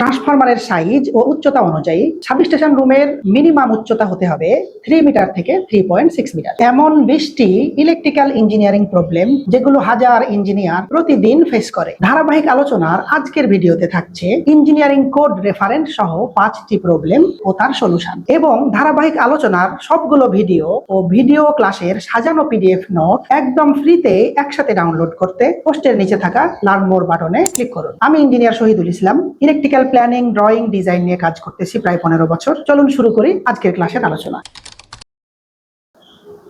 ট্রান্সফরমারের সাইজ ও উচ্চতা অনুযায়ী সাবস্টেশন রুমের মিনিমাম উচ্চতা হতে হবে থ্রি মিটার থেকে থ্রি পয়েন্ট সিক্স মিটার। এমন বিশটি ইলেকট্রিক্যাল ইঞ্জিনিয়ারিং প্রবলেম যেগুলো হাজার ইঞ্জিনিয়ার প্রতিদিন ফেস করে। ধারাবাহিক আলোচনার আজকের ভিডিওতে থাকছে ইঞ্জিনিয়ারিং কোড রেফারেন্স সহ পাঁচটি প্রবলেম ও তার সলিউশন এবং ধারাবাহিক আলোচনার সবগুলো ভিডিও ও ভিডিও ক্লাসের সাজানো পিডিএফ নোট একদম ফ্রিতে একসাথে ডাউনলোড করতে পোস্টের নিচে থাকা লার্ন মোর বাটনে ক্লিক করুন। আমি engineer Shahidul Islam electrical planning drawing design নিয়ে কাজ করতেছি প্রায় পনেরো বছর। চলুন শুরু করি আজকের ক্লাসের আলোচনা।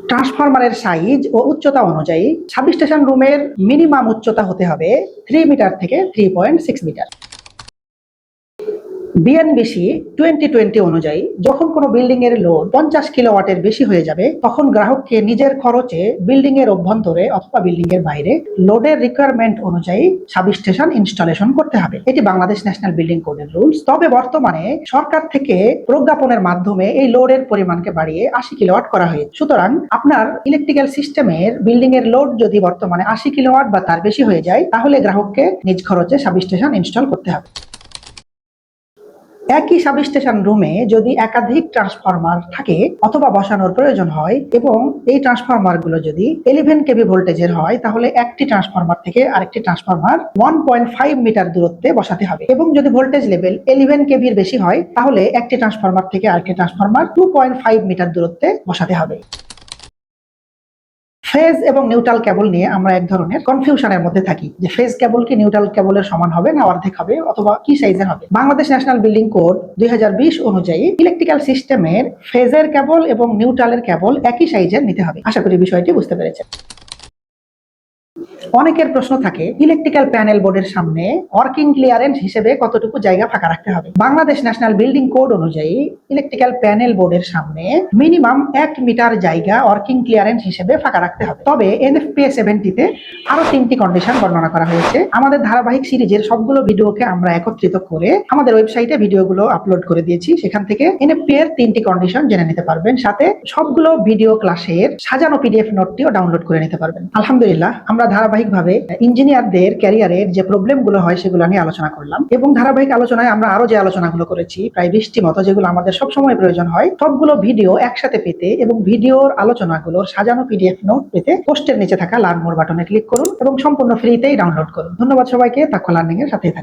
ট্রান্সফরমারের সাইজ ও উচ্চতা অনুযায়ী সাবস্টেশন রুমের মিনিমাম উচ্চতা হতে হবে থ্রি মিটার থেকে three point six metre BNBC twenty twenty অনুযায়ী যখন কোনো বিল্ডিং এর লোড পঞ্চাশ কিলোওয়াটের বেশি হয়ে যাবে, তখন গ্রাহককে নিজের খরচে বিল্ডিং এর অভ্যন্তরে অথবা বিল্ডিং এর বাইরে লোডের রিকোয়ারমেন্ট অনুযায়ী সাবস্টেশন ইনস্টলেশন করতে হবে। এটি বাংলাদেশ ন্যাশনাল বিল্ডিং কোডের রুলস তবে বর্তমানে সরকার থেকে প্রজ্ঞাপনের মাধ্যমে এই লোডের পরিমাণকে বাড়িয়ে আশি কিলোওয়াট করা হয়েছে। সুতরাং আপনার ইলেকট্রিক্যাল সিস্টেমের বিল্ডিং এর লোড যদি বর্তমানে আশি কিলোওয়াট বা তার বেশি হয়ে যায়, তাহলে গ্রাহককে নিজ খরচে সাবস্টেশন ইনস্টল করতে হবে। একই সাবস্টেশন রুমে যদি একাধিক ট্রান্সফরমার থাকে অথবা বসানোর প্রয়োজন হয় এবং এই ট্রান্সফরমারগুলো যদি ইলেভেন কেবি ভোল্টেজের হয়, তাহলে একটি ট্রান্সফরমার থেকে আরেকটি transformer one point five metre দূরত্বে বসাতে হবে। এবং যদি ভোল্টেজ লেভেল ইলেভেন কেবির বেশি হয়, তাহলে একটি ট্রান্সফরমার থেকে আরেকটি transformer two point five metre দূরত্বে বসাতে হবে। ফেজ এবং নিউট্রাল কেবল নিয়ে আমরা এক ধরনের কনফিউশনের মধ্যে থাকি যে ফেজ কেবল কি নিউট্রাল কেবলের সমান হবে না অর্ধেক হবে অথবা কি সাইজের হবে। বাংলাদেশ ন্যাশনাল বিল্ডিং কোড দুই হাজার বিশ অনুযায়ী ইলেকট্রিক্যাল সিস্টেমের ফেজের কেবল এবং নিউট্রালের কেবল একই সাইজের নিতে হবে। আশা করি বিষয়টি বুঝতে পেরেছেন। অনেকের প্রশ্ন থাকে ইলেকট্রিক্যাল প্যানেল বোর্ডের সামনে ওয়ার্কিং ক্লিয়ারেন্স হিসেবে কতটুকু জায়গা ফাঁকা রাখতে হবে? বাংলাদেশ ন্যাশনাল বিল্ডিং কোড অনুযায়ী ইলেকট্রিক্যাল প্যানেল বোর্ডের সামনে মিনিমাম এক মিটার জায়গা ওয়ার্কিং ক্লিয়ারেন্স হিসেবে ফাঁকা রাখতে হবে। তবে এনএফপিএ সেভেন্টিতে আরও তিনটি কন্ডিশন বর্ণনা করা হয়েছে। আমাদের ধারাবাহিক সিরিজের সবগুলো ভিডিওকে আমরা একত্রিত করে আমাদের ওয়েবসাইটে ভিডিওগুলো আপলোড করে দিয়েছি। সেখান থেকে এনএফপি এর তিনটি কন্ডিশন জেনে নিতে পারবেন। সাথে সবগুলো ভিডিও ক্লাসের সাজানো পিডিএফ নোটটিও ডাউনলোড করে নিতে পারবেন। আলহামদুলিল্লাহ, আমরা ধারাবাহিকভাবে ইঞ্জিনিয়ারদের ক্যারিয়ারের যে প্রবলেমগুলো হয় সেগুলো নিয়ে আলোচনা করলাম। এবং ধারাবাহিক আলোচনায় আমরা আরও যে আলোচনাগুলো করেছি, প্রায় বৃষ্টি মতো যেগুলো আমাদের সবসময় প্রয়োজন হয়, সবগুলো ভিডিও একসাথে পেতে এবং ভিডিওর আলোচনাগুলোর সাজানো পিডিএফ নোট পেতে পোস্টের নিচে থাকা লার্ন মোর বাটনে ক্লিক করুন এবং সম্পূর্ণ ফ্রিতেই ডাউনলোড করুন। ধন্যবাদ সবাইকে তাক্ষ লার্নিং এর সাথে থাকুন।